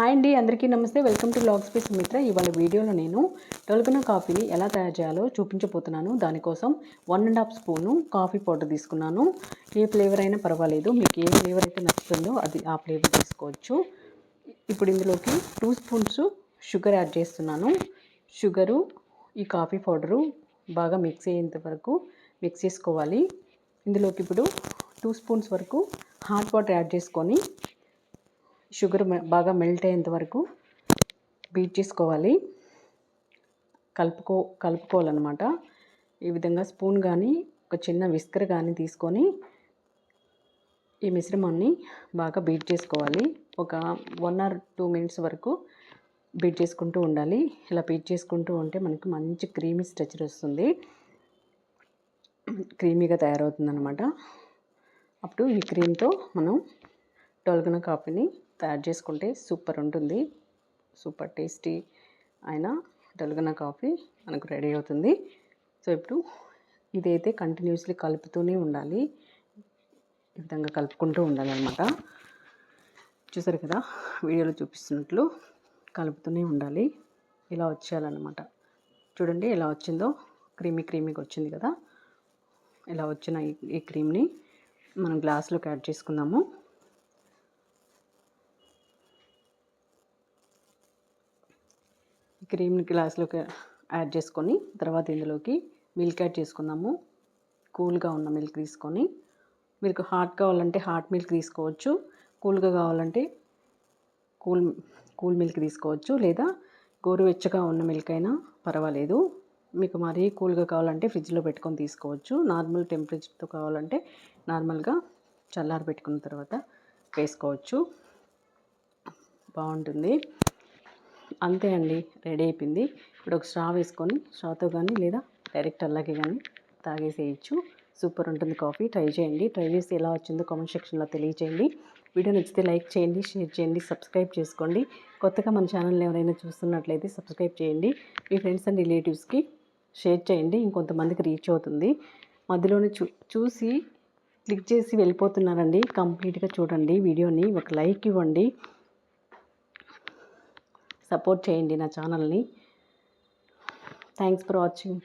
Hi అండి అందరికీ నమస్తే. Welcome to log space Mitra ఇవాళ వీడియోలో నేను టొలగన కాఫీని ఎలా తయారు చేయాలో చూపించబోతున్నాను. దానికోసం one and half spoon coffee powder తీసుకున్నాను. ఏ ఫ్లేవర్ అయినా పర్వాలేదు. మీకు ఏ ఫ్లేవర్ అయితే నచ్చుతుందో అది ఆ ఫ్లేవర్ తీసుకోవచ్చు. ఇప్పుడు ఇందులోకి టూ స్పూన్స్ షుగర్ యాడ్ చేస్తున్నాను. షుగరు ఈ కాఫీ పౌడరు బాగా మిక్స్ అయ్యేంత వరకు మిక్స్ చేసుకోవాలి. ఇందులోకి ఇప్పుడు టూ స్పూన్స్ వరకు హాట్ వాటర్ యాడ్ చేసుకొని షుగర్ బాగా మెల్ట్ అయ్యేంత వరకు బీట్ చేసుకోవాలి. కలుపుకో కలుపుకోవాలన్నమాట. ఈ విధంగా స్పూన్ కానీ ఒక చిన్న విస్కర్ కానీ తీసుకొని ఈ మిశ్రమాన్ని బాగా బీట్ చేసుకోవాలి. ఒక వన్ ఆర్ టూ మినిట్స్ వరకు బీట్ చేసుకుంటూ ఉండాలి. ఇలా బీట్ చేసుకుంటూ ఉంటే మనకి మంచి క్రీమీ స్ట్రక్చర్ వస్తుంది. క్రీమీగా తయారవుతుంది అనమాట అప్పుడు ఈ క్రీమ్తో మనం టోల్గన కాఫీని తయారు చేసుకుంటే సూపర్ ఉంటుంది. సూపర్ టేస్టీ అయిన టొలగన కాఫీ మనకు రెడీ అవుతుంది. సో ఇప్పుడు ఇదైతే కంటిన్యూస్లీ కలుపుతూనే ఉండాలి. ఈ విధంగా కలుపుకుంటూ ఉండాలన్నమాట. చూసారు కదా వీడియోలో చూపిస్తున్నట్లు కలుపుతూనే ఉండాలి. ఇలా వచ్చేయాలన్నమాట. చూడండి ఎలా వచ్చిందో. క్రీమీ క్రీమీగా వచ్చింది కదా. ఇలా వచ్చిన ఈ ఈ క్రీమ్ని మనం గ్లాస్లోకి యాడ్ చేసుకుందాము. క్రీమ్ని గ్లాస్లోకి యాడ్ చేసుకొని తర్వాత ఇందులోకి మిల్క్ యాడ్ చేసుకుందాము. కూల్గా ఉన్న మిల్క్ తీసుకొని మీకు హాట్ కావాలంటే హాట్ మిల్క్ తీసుకోవచ్చు. కూల్గా కావాలంటే కూల్ కూల్ మిల్క్ తీసుకోవచ్చు. లేదా గోరువెచ్చగా ఉన్న మిల్క్ అయినా పర్వాలేదు. మీకు మరీ కూల్గా కావాలంటే ఫ్రిడ్జ్లో పెట్టుకొని తీసుకోవచ్చు. నార్మల్ టెంపరేచర్తో కావాలంటే నార్మల్గా చల్లారి పెట్టుకున్న తర్వాత వేసుకోవచ్చు. బాగుంటుంది. అంతే అండి రెడీ అయిపోయింది. ఇప్పుడు ఒక స్ట్రా వేసుకొని స్ట్రాతో కానీ లేదా డైరెక్ట్ అలాగే కానీ తాగేసేయచ్చు. సూపర్ ఉంటుంది కాఫీ. ట్రై చేయండి. ట్రై చేసి ఎలా వచ్చిందో కామెంట్ సెక్షన్లో తెలియచేయండి. వీడియో నచ్చితే లైక్ చేయండి షేర్ చేయండి సబ్స్క్రైబ్ చేసుకోండి. కొత్తగా మన ఛానల్ని ఎవరైనా చూస్తున్నట్లయితే సబ్స్క్రైబ్ చేయండి. మీ ఫ్రెండ్స్ అండ్ రిలేటివ్స్కి షేర్ చేయండి. ఇంకొంతమందికి రీచ్ అవుతుంది. మధ్యలోనే చూ చూసి క్లిక్ చేసి వెళ్ళిపోతున్నారండి. కంప్లీట్గా చూడండి వీడియోని. ఒక లైక్ ఇవ్వండి. సపోర్ట్ చేయండి నా ఛానల్ని. Thanks for watching.